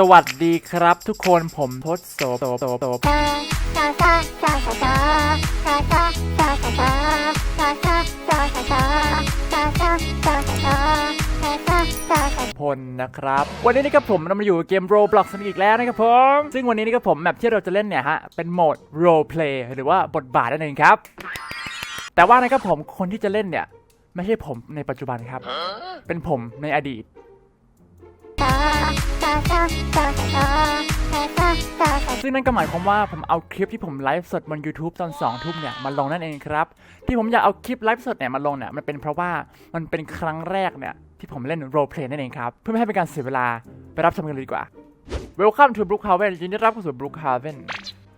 สวัสดีครับทุกคนผมพศโสโสโสโสพลนะครับ วันนี้นะครับผมเรามาอยู่เกม Roblox กันอีกแล้วนะครับผม ซึ่งวันนี้นะครับผมแมปที่เราจะเล่นเนี่ยฮะ เป็นโหมด role play หรือว่าบทบาทนั่นเองครับ แต่ว่านะครับผมคนที่จะเล่นเนี่ย ไม่ใช่ผมในปัจจุบันครับ เป็นผมในอดีต ซึ่งนั่นก็หมายความว่าผมเอาคลิปที่ผมไลฟ์สดบน YouTube ตอน2ทุ่มเนี่ยมาลงนั่นเองครับ ที่ผมอยากเอาคลิปไลฟ์สดเนี่ยมาลงเนี่ยมันเป็นเพราะว่ามันเป็นครั้งแรกเนี่ยที่ผมเล่น role play นั่นเองครับ เพื่อไม่ให้เป็นการเสียเวลาไปรับชมกันเลยดีกว่า Welcome to Brookhaven ยินดีรับเข้าสู่ Brookhaven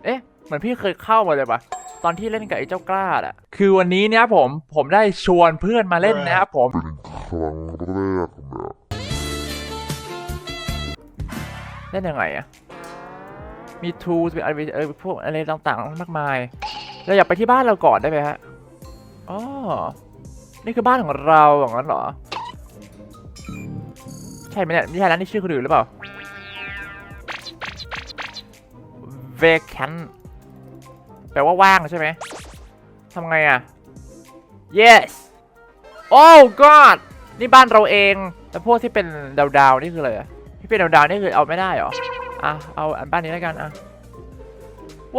เอ๊ะเหมือนพี่เคยเข้ามาเลยปะตอนที่เล่นกับไอ้เจ้ากล้าอะคือวันนี้เนี่ยผมผมได้ชวนเพื่อนมาเล่นนะครับผมครั้งแรก เนี่ยเล่นยังไงอะมี tools มีอะไรพวกอะไรต่างๆ มากมาย เราอยากไปที่บ้านเราก่อนได้ไหมฮะอ๋อนี่คือบ้านของเราอย่างนั้นเหรอ ใช่ไหมเนี่ยไม่ใช่แล้วนี่ชื่อคนอื่นหรือเปล่า vacant แปลว่าว่างใช่ไหมทำไงอะ yes oh god นี่บ้านเราเอง แล้วพวกที่เป็นดาวๆนี่คืออะไรอะ เป็นดาวๆนี่คือเอาไม่ได้เหรอ อะ เอาอันบ้านนี้แล้วกันอะ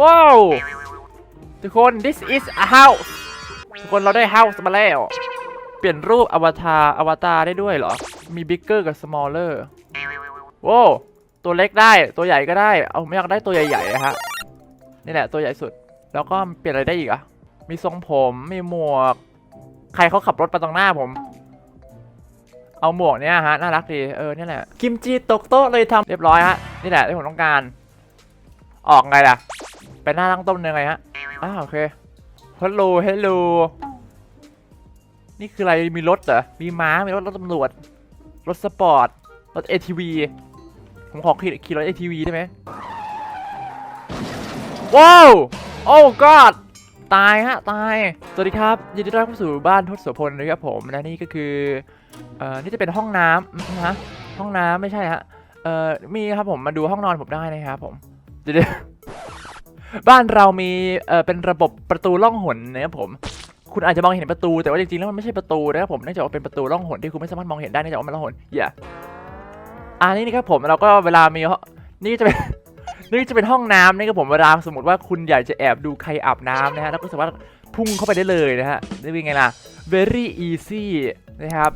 ว้าว ทุกคน this is a house ทุกคนเราได้ house มาแล้ว เปลี่ยนรูปอวตารอวตารได้ด้วยเหรอ มี bigger กับ smaller ว้าวตัวเล็กได้ตัวใหญ่ก็ได้ เอาไม่อยากได้ตัวใหญ่ๆฮะนี่แหละตัวใหญ่สุด แล้วก็เปลี่ยนอะไรได้อีกอะมีทรงผม มีหมวก ใครเขาขับรถมาตรงหน้าผม เอาหมวกเนี่ยฮะน่ารักดีเออนี่แหละกิมจิตกโต๊ะเลยทำเรียบร้อยฮะนี่แหละที่ผมต้องการ ออกไงล่ะเป็นหน้าตั้งต้นยังไงฮะอ้าวโอเคฮัลโหลฮัลโหลนี่คืออะไรมีรถเหรอมีม้ามีรถรถตำรวจ รถสปอร์ตรถ ATV ผมขอขี่ขี่รถ ATV ได้ไหมว้าวโอ้ god ตายฮะตาย สวัสดีครับยินดีต้อนรับเข้าสู่บ้านทศพลนะครับผมและนี่ก็คือเอ่อนี่จะเป็นห้องน้ำอืมฮะห้องน้ำไม่ใช่ฮะเอ่อมีครับผมมาดูห้องนอนผมได้นะครับผมเดี๋ยวบ้านเรามีเอ่อเป็นระบบประตูล่องหนนะครับผม คุณอาจจะมองเห็นประตูแต่ว่าจริงๆแล้วมันไม่ใช่ประตูนะครับผมเนื่องจากว่าเป็นประตูล่องหนที่คุณไม่สามารถมองเห็นได้เนื่องจากว่ามันล่องหนอย่าอ่านี่นะครับผมเราก็เวลามีห้องนี่จะเป็น นี่จะเป็นห้องน้ำนี่ครับผมเวลาสมมติว่าคุณอยากจะแอบดูใครอาบน้ำนะฮะแล้วก็สามารถพุ่งเข้าไปได้เลยนะฮะนี่เป็นไงล่ะ very easy นะครับ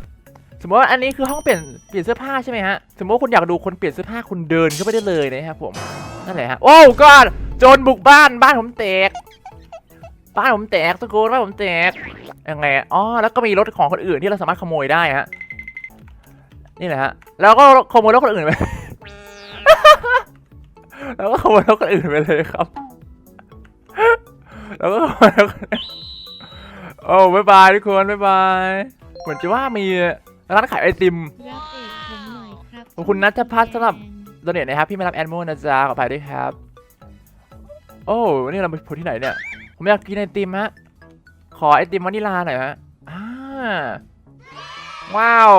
สมมติว่าอันนี้คือห้องเปลี่ยนเปลี่ยนเสื้อผ้าใช่ไหมฮะสมมติว่าคุณอยากดูคนเปลี่ยนเสื้อผ้าคุณเดินเข้าไปได้เลยนะครับผมนั่นแหละฮะโอ้ก็โจรบุกบ้านบ้านผมแตก บ้านผมแตกตะโกนบ้านผมแตกยังไงอ๋อแล้วก็มีรถของคนอื่นที่เราสามารถขโมยได้ฮะนี่แหละฮะแล้วก็ขโมยรถคนอื่นไป แล้วก็ขโมยรถคนอื่นไปเลยครับ แล้วก็ขโมยรถคนอื่นโอ้บ๊ายบายทุกคนบ๊ายบาย เหมือนจะว่ามีร้านขายไอติม รับเอกผมหน่อยครับขอบคุณนัทพัฒน์สำหรับโดเนทนะครับพี่ไม่รับแอนโมนะจ๊ะขออภัยด้วยครับ โอ้นี่เราไปพูดที่ไหนเนี่ย ผมอยากกินไอติมฮะ ขอไอติมวานิลาหน่อยฮะอ่าว้าว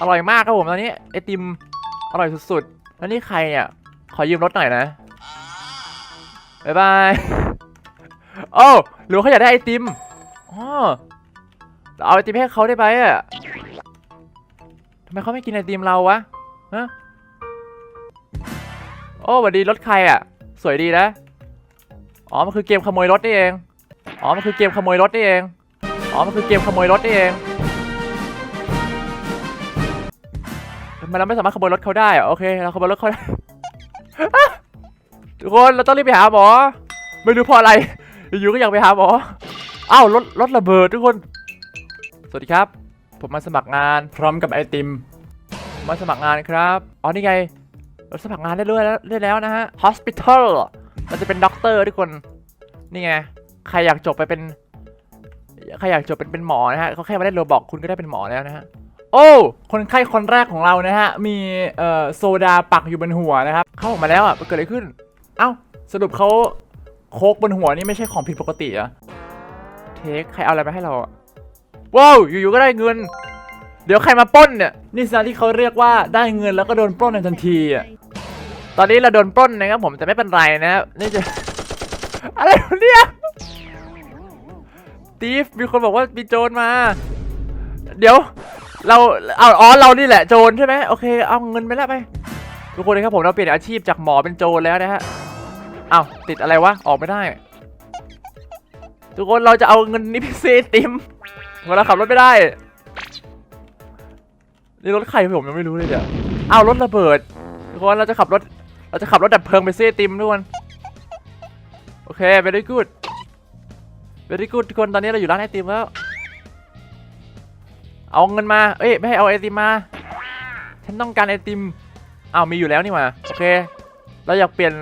อร่อยมากครับผมตอนนี้ไอติมอร่อยสุดๆ แล้วนี่ใครเนี่ย ขอยืมรถหน่อยนะบ๊ายบายโอ้หรือว่าเขาอยากได้ไอติมอ๋อเอาไอติมให้เขาได้ไหมอะทำไมเขาไม่กินไอติมเราวะฮะโอ้สวัสดีรถใครอะ สวยดีนะ อ๋อ มันคือเกมขโมยรถนี่เอง อ๋อ มันคือเกมขโมยรถนี่เอง อ๋อ มันคือเกมขโมยรถนี่เองทำไมเราไม่สามารถขโมยรถเขาได้อะโอเค เราขโมยรถเขาได้ ทุกคนเราต้องรีบไปหาหมอ ไม่รู้เพราะอะไร อยู่ก็อยากไปหาหมออ้าวรถรถระเบิดทุกคน สวัสดีครับ ผมมาสมัครงานพร้อมกับไอติม มาสมัครงานครับอ๋อนี่ไงเราสมัครงานได้ด้วยแล้วได้แล้วนะฮะ hospital มันจะเป็นด็อกเตอร์ทุกคนนี่ไงใครอยากจบไปเป็นใครอยากจบเป็นเป็นหมอนะฮะเขาแค่มาได้โรบอกคุณก็ได้เป็นหมอแล้วนะฮะ โอ้ คนไข้คนแรกของเรานะฮะ มีเอ่อโซดาปักอยู่บนหัวนะครับ เข้าออกมาแล้วอะเกิดอะไรขึ้น เอ้า สรุปเขาโคกบนหัวนี่ไม่ใช่ของผิดปกติอะเทคใครเอาอะไรมาให้เราว้าวอยู่ๆก็ได้เงิน เดี๋ยวใครมาปล้นเนี่ยนี่สินะที่เขาเรียกว่าได้เงินแล้วก็โดนปล้นในทันทีอะตอนนี้เราโดนปล้นนะครับผมแต่ไม่เป็นไรนะครับนี่จะ อะไรเนี่ยตีฟมีคนบอกว่ามีโจรมา เดี๋ยว เราเอาอ๋อเรานี่แหละโจรใช่ไหมโอเคเอาเงินไปแล้วไปทุกคนนะครับผมเราเปลี่ยนอาชีพจากหมอเป็นโจรแล้วนะฮะอ้าวติดอะไรวะออกไม่ได้ ทุกคนเราจะเอาเงินนี้ไปซื้อติมเวลาขับรถไม่ได้นี่รถใครผมยังไม่รู้เลยเดี๋ยวอ้าวรถระเบิดทุกคนเราจะขับรถเราจะขับรถดับเพลิงไปซื้อติมทุกคนโอเค very good very good ทุกคนตอนนี้เราอยู่ร้านไอติมแล้ว เอาเงินมา เอ้ยไม่ให้เอาไอติมมา ฉันต้องการไอติมอ้าวมีอยู่แล้วนี่หว่าโอเค เราอยากเปลี่ยน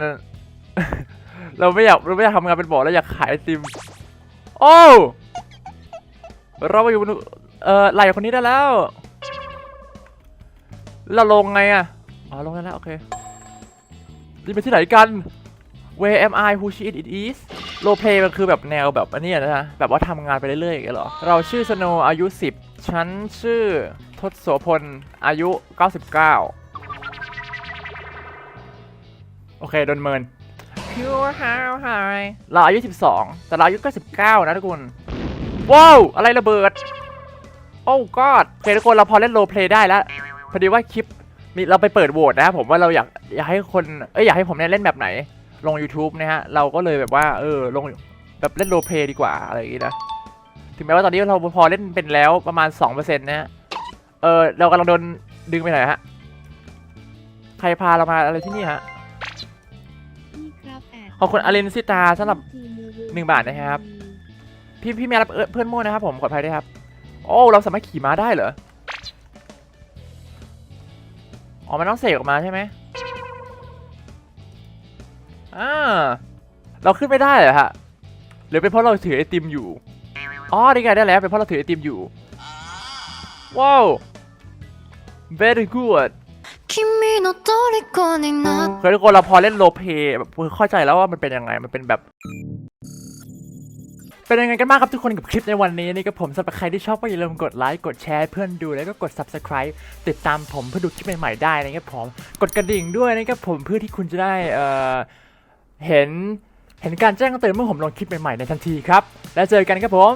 เราไม่อยากเราไม่อยากทำงานเป็นหมอเราอยากขายไอติม โอ้เรามาอยู่บนเอ่อไหล่คนนี้ได้แล้ว เราลงไงอะอ๋อลงได้แล้วโอเคนี่เป็นที่ไหนกัน Where am I who she it is โลเพมันคือแบบแนวแบบอันเนี้ยนะฮะแบบว่าทำงานไปเรื่อยๆอย่างเงี้ยหรอ เราชื่อสโนอายุ 10 ฉันชื่อทศโสพล อายุ 99 โอเค โดนเมิน Pure how high เราอายุ 12 แต่เราอายุ 99 นะทุกคน ว้าว อะไรระเบิด โอ้กอดโอเคทุกคนเราพอเล่นโรลเพลย์ได้แล้ว พอดีว่าคลิปมีเราไปเปิดโหวตนะครับผมว่าเราอยากอยากให้คนเอ้ยอยากให้ผมเนี่ยเล่นแบบไหน ลง YouTube นะฮะ เราก็เลยแบบว่า เออ ลงแบบเล่นโรลเพลย์ดีกว่า อะไรอย่างงี้นะ ถึงแม้ว่าตอนนี้เราพอเล่นเป็นแล้วประมาณ 2%นะฮะ เออเรากำลังโดนดึงไปไหนฮะ ใครพาเรามาอะไรที่นี่ฮะพี่ครับแดขอบคุณอลินซิตาสำหรับคือมือวหนึ่งบาทนะครับ พี่พี่เมียรับเอ่อเพื่อนมั่วนะครับผมขออภัยด้วยครับ โอ้ เราสามารถขี่ม้าได้เหรอ อ๋อ มันต้องเสกออกมาใช่ไหมอ่า เราขึ้นไม่ได้เหรอฮะ หรือเป็นเพราะเราถือไอติมอยู่ อ๋อได้ไงได้แล้วเป็นเพราะเราถือไอติมอยู่ ว้าว very good เคยทุกคนเราพอเล่นโลเปแบบเข้าใจแล้วว่ามันเป็นยังไงมันเป็นแบบ เป็นยังไงกันมากครับทุกคนกับคลิปในวันนี้นี่ก็ผมสำหรับใครที่ชอบก็อย่าลืมกดไลค์กดแชร์เพื่อนดูแล้วก็กด subscribe ติดตามผมเพื่อดูคลิปใหม่ๆได้นะครับผมกดกระดิ่งด้วยนะครับผมเพื่อที่คุณจะได้เอ่อเห็นเห็นการแจ้งเตือนเมื่อผมลงคลิปใหม่ๆในทันทีครับ แล้วเจอกันครับผม